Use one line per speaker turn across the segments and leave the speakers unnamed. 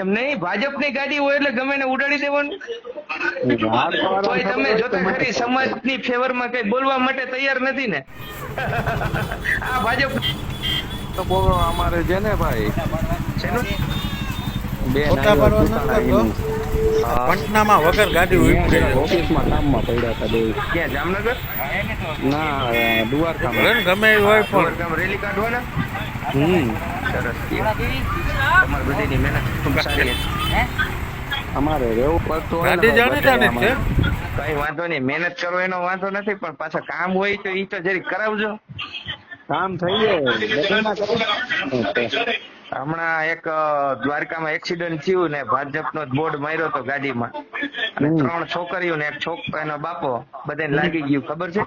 એમ નહીં? ભાજપની ગાડી હોય એટલે ગમે ને ઉડાડી દેવાનું. તોય તમે જોતા ખરી સમાજની ફેવરમાં કઈ બોલવા માટે તૈયાર નથી ને? આ ભાજપ
તો બોલો અમારે છે ને ભાઈ? બે.
પંચનામા વગર ગાડી ઉપડે
ઓફિસમાં કામમાં પડ્યા હતા બે.
ક્યાં જામનગર?
ના દ્વારકામાં
ગમે હોય પણ.
રેલી કાઢવાના?
હમ.
સરસ તમારી બધીની મહેનત ખૂબ સારી
અમારે રહેવું પડતું હોય.
કઈ વાંધો નહીં. મહેનત કરો એનો વાંધો નથી પણ પાછા કામ હોય તો ઈ તો જરી કરાવજો.
કામ થઈ જાય.
હમણાં એક દ્વારકામાં એક્સિડન્ટ થયું ને ભાજપનો જ બોર્ડ માર્યો તો ગાડીમાં. અને ત્રણ છોકરીઓ ને એક છોકરા એનો બાપો બધાને લાગી ગયું. ખબર છે?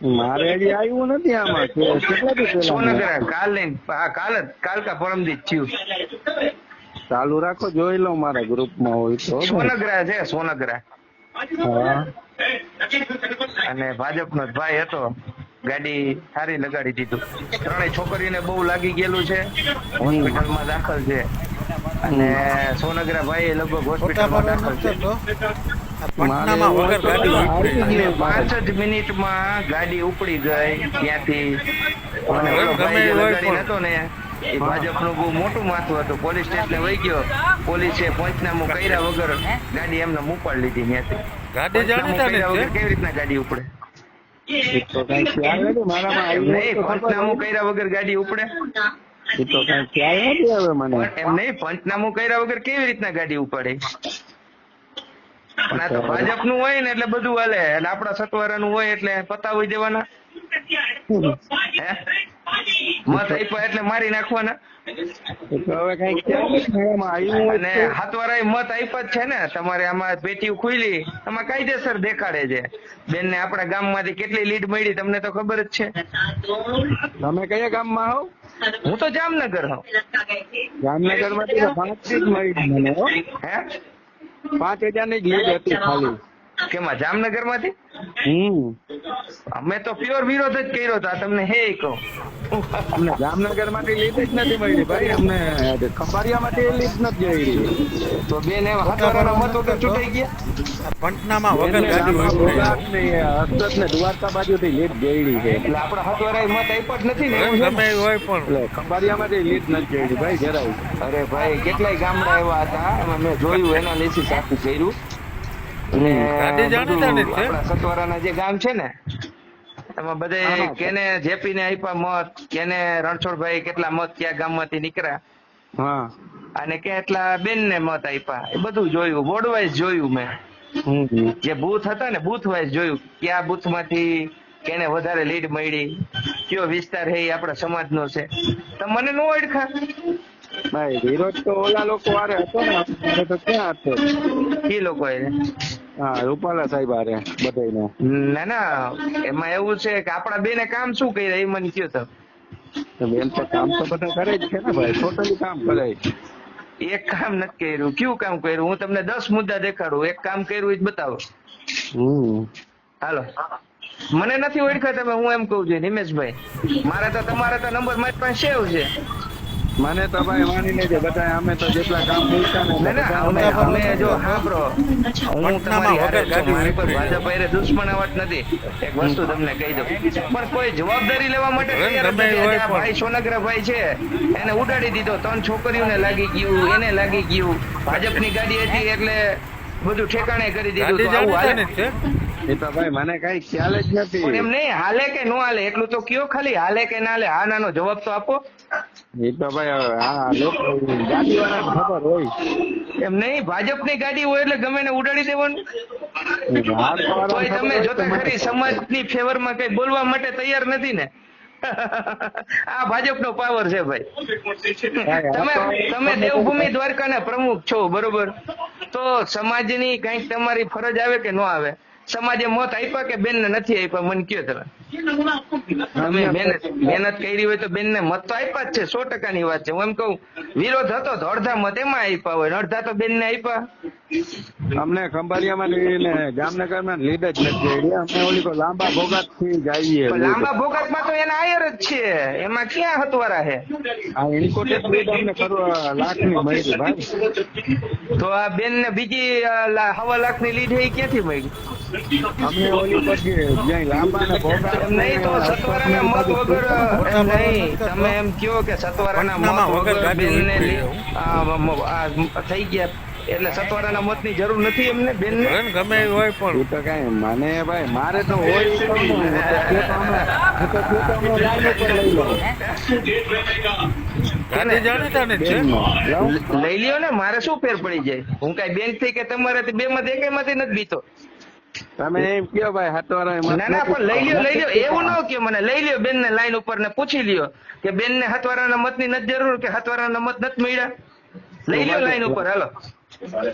મારે હજી આવ્યું નથી આમાં. કેટલા દિવસ
સોનગરા કાલ ને હા કાલ જ કાલ કા પરમ દિવસ થયું.
ચાલુ રાખો જોઈ લો મારા ગ્રુપમાં હોય તો.
સોનગરા છે સોનગરા
હા.
અને ભાજપનો જ ભાઈ હતો. ગાડી સારી લગાડી દીધું. ત્રણેય છોકરીને બહુ લાગી ગયેલું છે. હોસ્પિટલમાં દાખલ છે. અને સોનગરા ભાઈ લગભગ
હોસ્પિટલ
હોસ્પિટલમાં દાખલ છે.
આ વગર ગાડી ઉપડે
પાંચ જ મિનિટમાં ગાડી ઉપડી ગઈ ત્યાંથી. જે ને એ ભાજપનું બહુ મોટું માથું હતું. પોલીસ સ્ટેશને વહી ગયો. પોલીસે પંચનામું કર્યા વગર ગાડી એમને ઉપાડી લીધી ત્યાંથી.
ગાડી
પંચનામું
જાણીતાની
કર્યા
જ
વગર કેવી રીતના ગાડી ઉપડે? પંચનામું કર્યા વગર ગાડી ઉપડે?
તો કઈ ખ્યાલ નથી હવે મને.
એમ નહીં પંચનામું કર્યા વગર કેવી રીતના ગાડી ઉપાડે? પણ આ તો ભાજપનું હોય ને એટલે બધું હાલે. એટલે આપણા નું હોય એટલે પતાવી દેવાના. મત આપ્યા એટલે મારી નાખવાના.
હવે
અને મત આપ્યા જ છે ને. તમારે આમાં પેટી ખુલી આમાં કાયદેસર દેખાડે છે. બેન ને આપણા ગામમાંથી કેટલી લીડ મળી તમને તો ખબર જ છે.
તમે કયા ગામમાં હો?
હું તો જામનગર હોઉં
જામનગરમાંથી પાંચ મળી મને હે? પાંચ હજારની જ લીડ હતી ખાલી.
કેમાં જામનગરમાંથી
હમ.
અમે તો પ્યોર વિરોધ જ કર્યો હતો તમને હે કહો.
અમને જામનગરમાંથી લીધી જ નથી મળી ભાઈ. અમને ખંભારિયા માંથી લીધ નથી જોઈ
તો બેન એમ હાથવાળાના મત વગર ચૂંટાઈ ગયા.
આ પંચનામા વગર
હસ્તક ને દ્વારકા બાજુ થી લીડ ગયેલી છે.
એટલે આપણા હાથવાળાએ મત આપ્યો જ નથી ને?
એ હોય પણ.
ખંભારિયા માંથી લીધ નથી ગયેલી ભાઈ જરાય.
અરે ભાઈ કેટલાય ગામડા એવા હતા. મેં જોયું એનાલિસિસ આખું કર્યું. આપણા સતવારાના જે ગામ છે ને એમાં બધે કેને જેપી ને આપ્યા મત કેને રણછોડભાઈ કેટલા મત ક્યાં ગામમાંથી નીકળ્યા. અને કેટલા બેન ને મત આપ્યા. એ બધું જોયું બોર્ડ વાઇઝ જોયું મેં.
હમ હમ.
જે બૂથ હતા ને બુથ વાઇઝ જોયું કયા બૂથમાંથી કેને વધારે લીડ મળી કયો વિસ્તાર હે એ આપણા સમાજનો છે. તો મને નો ઓળખા.
ભાઈ વિરોધ તો ઓલા લોકો હતો ને તો ક્યાં હતો?
એ લોકો
હા રૂપાલા સાહેબ આરે બધાયને.
ના ના એમાં એવું છે કે આપણા બેને કામ શું કર્યા એ મને કયો તો.
બેન તો કામ તો બધા કરે જ છે ને ભાઈ ટોટલી કામ કરે.
એક કામ નથી કર્યું. કયું કામ કર્યું? હું તમને દસ મુદ્દા દેખાડું. એક કામ કર્યું એ જ બતાવો. હાલો. મને નથી ઓળખા તમે હું એમ કહું છું નિમેશભાઈ. મારે તો તમારે તો નંબર મારી પાસે સેવ છે.
મને તો ભાઈ માની લેજે બધા અમે તો જેટલા કામ મૂક્યા ને
અમે અમે જો સાંભળો. હું તમારી હારે જ મારી પર ભાજપ હારે દુશ્મનાવટ નથી. એક વસ્તુ તમને કહી દઉં. પણ કોઈ જવાબદારી લેવા માટે. ભાઈ સોનગરા ભાઈ છે. એને ઉડાડી દીધો. ત્રણ છોકરીઓને લાગી ગયું એને લાગી ગયું. ભાજપની ગાડી હતી એટલે બધું ઠેકાણે કરી દીધું આવું હાલે?
એ તો ભાઈ મને કઈ ખ્યાલ જ
પણ
નથી.
એમ નહીં હાલે કે નો હાલે એટલું તો કયો ખાલી હાલે કે ના હાલે? હા નાનો જવાબ તો આપો.
એ તો ભાઈ હા લોકો ગાડી વાળા ખબર હોય.
એમ નહીં ભાજપની ગાડી હોય એટલે ગમે ને ઉડાડી દેવાનું.
ખબર
તમે જોતા ખરી સમાજની ફેવરમાં કઈ બોલવા માટે તૈયાર નથી ને. આ ભાજપનો પાવર છે ભાઈ.
ભાઈ,
તમે તમે દેવભૂમિ દ્વારકાના પ્રમુખ છો બરોબર? તો સમાજની કંઈક તમારી ફરજ આવે કે ન આવે? સમાજે મત આપ્યા કે બેન ને નથી આપ્યા? મને કયો તમે મહેનત મહેનત કરી હોય તો બેન ને મત તો આપ્યા જ છે, સો ટકા ની વાત છે. હું એમ કઉ વિરોધ હતો તો અડધા મત એમાં આપ્યા હોય. અડધા તો બેન ને આપ્યા.
અમને ખંભાળિયામાં ને જામનગરમાં લીડ જ નથી. અમે ઓલી તો લાંબા ભોગાતથી જઈએ
લાંબા ભોગાતમાં તો એના આયર જ છે. એમાં ક્યાં હતવારા હે?
આ ઇન્કોટેક લીડ અમને કરવા લાખની મળી ભાઈ.
તો આ બેન ને બીજી હવા લાખની લીડ એ ક્યાંથી મળી?
અમને ઓલી પછી જ્યાં લાંબા ને ભોગાત
નહીં તો સતવારાના મત વગર નહીં. તમે એમ કયો કે સતવારાના મત
વગર
થઈ ગયા. એટલે સતવારાના મતની જરૂર નથી એમને
ભલે ને ગમે હોય પણ.
એ તો કઈ મને ભાઈ મારે તો હોય લઈ
ને
લ્યો ને મારે શું ફેર પડી જાય? હું કઈ બેનથી કે તમારે બે માં એક માંથી નથી બીતો.
તમે એમ કયો ભાઈ હાથવાળા
ના ના પણ લઈ લ્યો લઈ લ્યો. એવું ન કયો મને. લઈ લ્યો બેન ને લાઈન ઉપર ને પૂછી લ્યો કે બેન ને હતવારાના મતની નથી જરૂર કે હતવારાના મત નથી મળ્યા? લઈ લ્યો લાઈન ઉપર હાલો.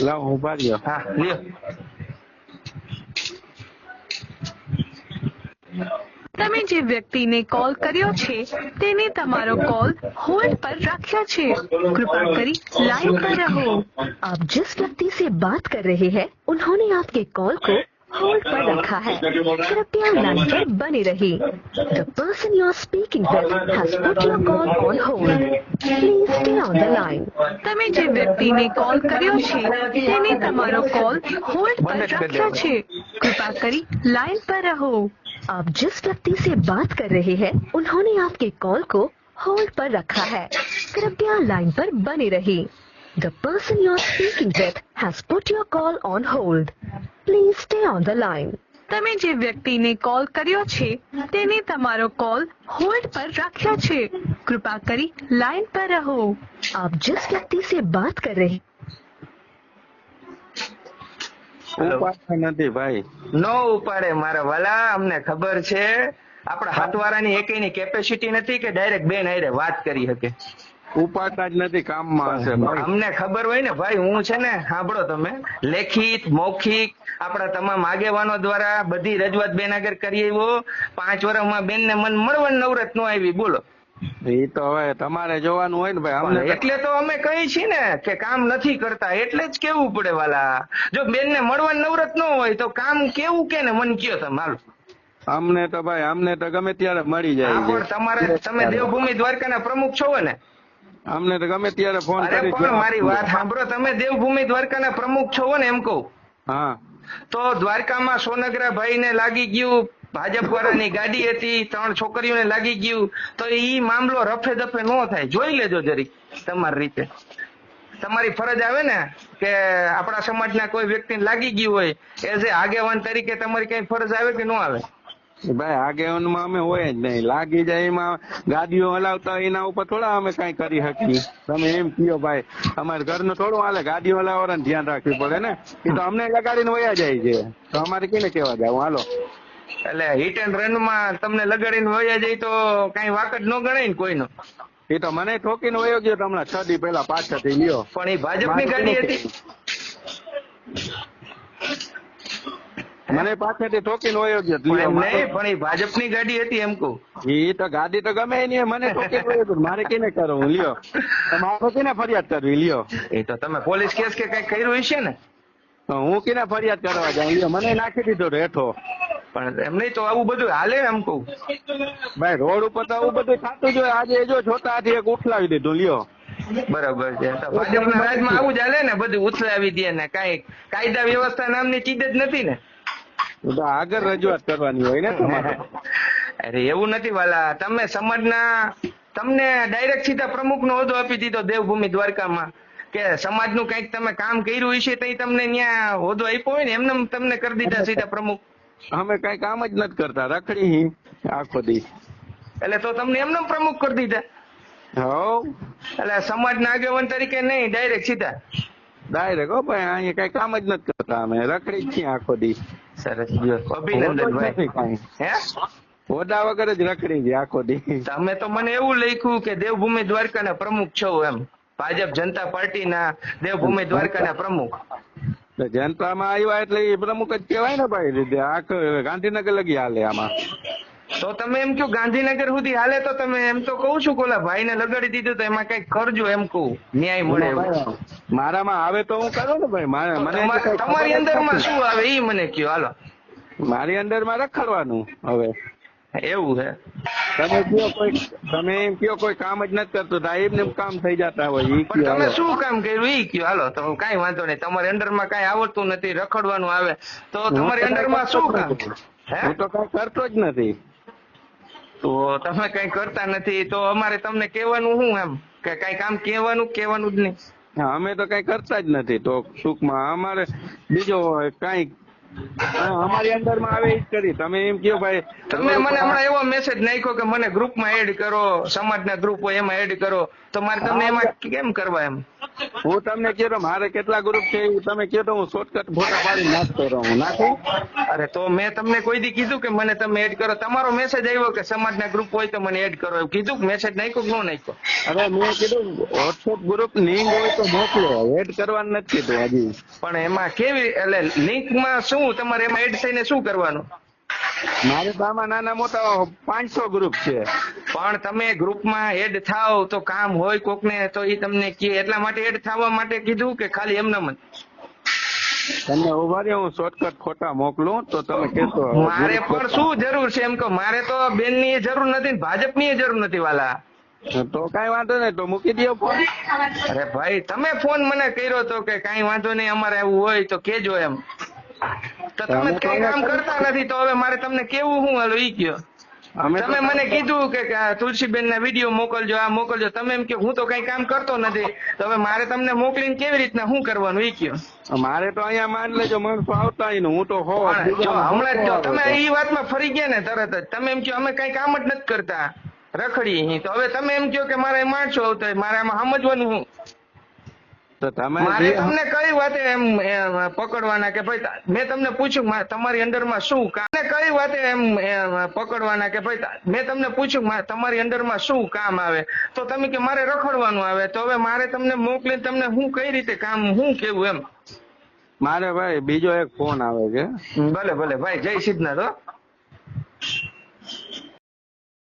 Lau un varios.
Ah, Dios.
તમે જે વ્યક્તિને કોલ કર્યો છે તેને તમારો કોલ હોલ્ड पर रखा છે कृपा करी लाइन पर रहो
आप जिस व्यक्ति से बात कर रहे हैं उन्होंने आपके कॉल को होल्ड पर रखा है। कृपया लाइन पर बने रही। The person you are speaking with has put your call on hold please stay on the line
तमे जे व्यक्ति ने कॉल કર્યો छे। तेने तमारो कॉल होल्ड पर रखा छे। कृपया करी लाइन पर रहो।
आप जिस व्यक्ति से बात कर रहे हैं उन्होंने आपके कॉल को होल्ड पर रखा है। कृपया लाइन पर बने रही। The person you are speaking with has put your call on hold please stay on the line
તમે જે વ્યક્તિને કોલ કર્યો છે તેને તમારો કોલ હોલ્ડ પર રાખ્યો છે. કૃપા કરી લાઇન પર રહો.
આપ जिस વ્યક્તિ સે બાત કર
રહે નથી ભાઈ.
નો ઉપાડે મારા વાલા અમને ખબર છે. આપણા હાથવાળાની એકેયની કેપેસિટી નથી કે ડાયરેક્ટ બેન હારે વાત કરી શકે.
ઉપાડતા જ નથી કામમાં હશે
અમને ખબર હોય ને ભાઈ હું છે ને સાંભળો તમે. લેખિત મૌખિક આપણા તમામ આગેવાનો દ્વારા બધી રજૂઆત બેન આગળ કરી આવ્યો. પાંચ વર્ષમાં બેન ને મન મળવા નવરત નો આવી બોલો.
એ તો હવે તમારે જોવાનું હોય ને ભાઈ અમને
એટલે તો અમે કહી છીએ ને કે કામ નથી કરતા એટલે જ કેવું પડે વાલા. જો બેન ને મળવાનું નવરત ન હોય તો કામ કેવું કે ને? મન કયો તમે હાલ.
અમને તો ભાઈ અમને તો ગમે ત્યારે મળી જાય
તમારે તમે દેવભૂમિ દ્વારકાના પ્રમુખ છો ને?
અમને તો ગમે ત્યારે ફોન કરી
પણ મારી વાત સાંભળો તમે દેવભૂમિ દ્વારકાના પ્રમુખ છો ને એમ કહું.
હા.
તો દ્વારકામાં સોનગરા ભાઈ ને લાગી ગયું ભાજપ વાળાની ગાડી હતી ત્રણ છોકરીઓને લાગી ગયું તો ઈ મામલો રફે દફે નો થાય. જોઈ લેજો જરી તમારી રીતે. તમારી ફરજ આવે ને કે આપણા સમાજના કોઈ વ્યક્તિને લાગી ગયું હોય એઝ એ આગેવાન તરીકે તમારી કઈ ફરજ આવે કે ન આવે?
ભાઈ આગેવાનમાં અમે હોય જ નહીં. લાગી જાય એમાં ગાડીઓ હલાવતા એના ઉપર થોડા અમે કઈ કરી શકીએ. તમે એમ કયો ભાઈ અમારે ઘરનું થોડું હાલે ગાડીઓ ને ધ્યાન રાખવી પડે ને? એ તો અમને લગાડીને વયા જાય છે. તો અમારે કેને કેવા જાવ? હાલો.
એટલે હિટ એન્ડ રનમાં તમને લગાડીને વયા જાય તો કઈ વાક જ ન ગણાય ને કોઈનો.
એ તો મને ઠોકીને વયો ગયો તમને છ દી પહેલા પાછળથી લ્યો.
પણ એ ભાજપની ગાડી હતી?
મને પાછળથી ઠોકીને વયો ગયો
નહીં પણ એ ભાજપની ગાડી હતી એમ કહું.
એ તો ગાડી તો ગમે એની મને ઠોકીને વયો ગયો. મારે કેને કરવું? લ્યો. મારે કેને ફરિયાદ કરવી? લ્યો.
એ તો તમે પોલીસ કેસ કે કઈ કર્યું હશે ને?
હું કેને ફરિયાદ કરવા જાઉં? લ્યો મને નાખી દીધો રેઠો.
પણ એમ નહીં તો આવું બધું હાલે એમ કહું.
ભાઈ રોડ ઉપર તો આવું બધું થતું જ હોય. આજે જો છોટા હાથી એક ઉઠલાવી દીધું લ્યો.
બરાબર છે. ભાજપના રાજમાં આવું જ હાલે ને? બધું ઉથલાવી દે ને. કાંઈ કાયદા વ્યવસ્થા નામની ચીજ જ નથી ને?
તો આગળ રજૂઆત કરવાની હોય ને તમારે.
અરે એવું નથી વાલા. તમે સમાજના તમને ડાયરેક્ટ સીધા પ્રમુખ નો હોદ્દો આપી દીધો દેવભૂમિ દ્વારકામાં કે સમાજનું કંઈક તમે કામ કર્યું હશે તો તમને ત્યાં હોદ્દો આપ્યો હોય ને એમને તમને કરી દીધા સીધા પ્રમુખ.
અમે કઈ કામ જ નથી કરતા રખડી આખો દી.
એટલે તો તમને એમને પ્રમુખ કરી દીધા.
હવ.
એટલે સમાજના આગેવાન તરીકે નહીં ડાયરેક્ટ સીધા.
ડાયરેક્ટ હો ભાઈ અહીંયા કઈ કામ જ નથી કરતા અમે. રખડી જ છીએ આખો દી.
સરસ. અભિનંદન. હે
હોદા વગર જ રખડી છે આખો દી
તમે તો મને એવું લખ્યું કે દેવભૂમિ દ્વારકાના પ્રમુખ છો એમ. ભાજપ જનતા પાર્ટીના દેવભૂમિ દ્વારકાના પ્રમુખ.
જનતામાં આવ્યા એટલે એ પ્રમુખ જ કહેવાય ને ભાઈ. આખ ગાંધીનગર લગી હાલે આમાં.
તો તમે એમ કહો ગાંધીનગર સુધી હાલે તો તમે એમ તો કહું છું કોલા ભાઈ ને લગાડી દીધું તો એમાં કઈ કરજો એમ કહું. ન્યાય મળે
મારામાં આવે તો હું કરું ને ભાઈ મને
તમા- તમારી
અંદરમાં
શું આવે એ મને કયો હાલો.
મારી અંદરમાં રખડવાનું હવે.
એવું છે
તમે કયો કોઈ તમે એમ કયો કોઈ કામ જ નથી કરતું સાહેબ ને કામ થઈ જતા હોય ઈ કયો
તમે શું કામ કર્યું? ઈ કયો હાલો તો કઈ વાંધો નહીં. તમારી અંડરમાં કઈ આવડતું નથી રખડવાનું આવે. તો તમારી
અંદરમાં
શું કામ? હે?
હું તો કઈ કરતો જ નથી.
તો તમે કઈ કરતા નથી, તો અમારે તમને કહેવાનું શું એમ? કે કઈ કામ કહેવાનું કહેવાનું જ નહીં.
અમે તો કઈ કરતા જ નથી. તો સુખમાં અમારે બીજો કઈ અમારી અંદરમાં આવે જ કરી. તમે એમ કયો ભાઈ
તમે મને હમણાં એવો મેસેજ નાખ્યો કે મને ગ્રુપમાં એડ કરો સમાજના ગ્રુપ હોય એમાં એડ કરો. તો મારે તમને એમાં કેમ કરવા એમ?
હું તમને કહ્યું તો મારે કેટલા ગ્રુપ છે એવું તમે કહેતો હું શોર્ટકટ ફોટા પાડી નાખતો રહું નાખું?
અરે તો મેં તમને કોઈ દી કીધું કે મને તમે એડ કરો? તમારો મેસેજ આવ્યો કે સમાજના ગ્રુપ હોય તો મને એડ કરો એવું કીધું કે મેસેજ નાખ્યો કે ન નાખ્યો?
અરે મેં કીધું વોટ્સએપ ગ્રુપ લિંક હોય તો મોકલો. એડ કરવાનું નથી કીધું હજી.
પણ એમાં કેવી એટલે લિંકમાં શું તમારે એમાં એડ થઈને શું કરવાનું?
મારે તો નાના મોટા પાંચસો ગ્રુપ છે.
પણ તમે ગ્રુપમાં એડ થાવ તો કામ હોય કોકને તો એ તમને કે એટલા માટે એડ થવા માટે કીધું કે ખાલી એમને મને?
તમને ઊભા રે હું શોર્ટકટ ફોટા મોકલું તો તમે કહેશો
મારે પણ શું જરૂર છે? એમ કહો મારે તો બેનની જરૂર નથી ને ભાજપની જરૂર નથી વાલા.
તો કઈ વાંધો નહીં તો મૂકી દો ફોન
અરે ભાઈ તમે ફોન મને કર્યો તો કે કઈ વાંધો નહીં અમારે એવું હોય તો કેજો એમ. તો તમે કઈ કામ કરતા નથી તો હવે મારે તમને કેવું હું હાલો ઈ કયો? તમે મને કીધું કે તુલસીબેન ના વીડિયો મોકલજો આ મોકલજો. તમે એમ કે હું તો કઈ કામ કરતો નથી. તો હવે મારે તમને મોકલીને કેવી રીતના શું કરવાનું ઈ કયો?
મારે તો અહીંયા માન લેજો માણસો આવતા હું તો હો
હમણાં જ તમે ઈ વાતમાં ફરી ગયા ને તરત જ તમે એમ કહો અમે કઈ કામ જ નથી કરતા. રખડી તો હવે તમે એમ કહો કે મારે માણસો આવતા મારે આમાં સમજવાનું શું
તો તમે
મારે તમને કઈ વાતે એમ પકડવાના કે ભાઈ મેં તમને પૂછ્યું તમારી અંડરમાં શું કામ? કઈ વાતે એમ પકડવાના કે ભાઈ મેં તમને પૂછ્યું તમારી અંડરમાં શું કામ આવે? તો તમે કે મારે રખડવાનું આવે. તો હવે મારે તમને મોકલી તમને હું કઈ રીતે કામ હું કેવું એમ?
મારે ભાઈ બીજો એક ફોન આવે છે.
ભલે ભલે ભાઈ જય સિદ્ધનાથ હો.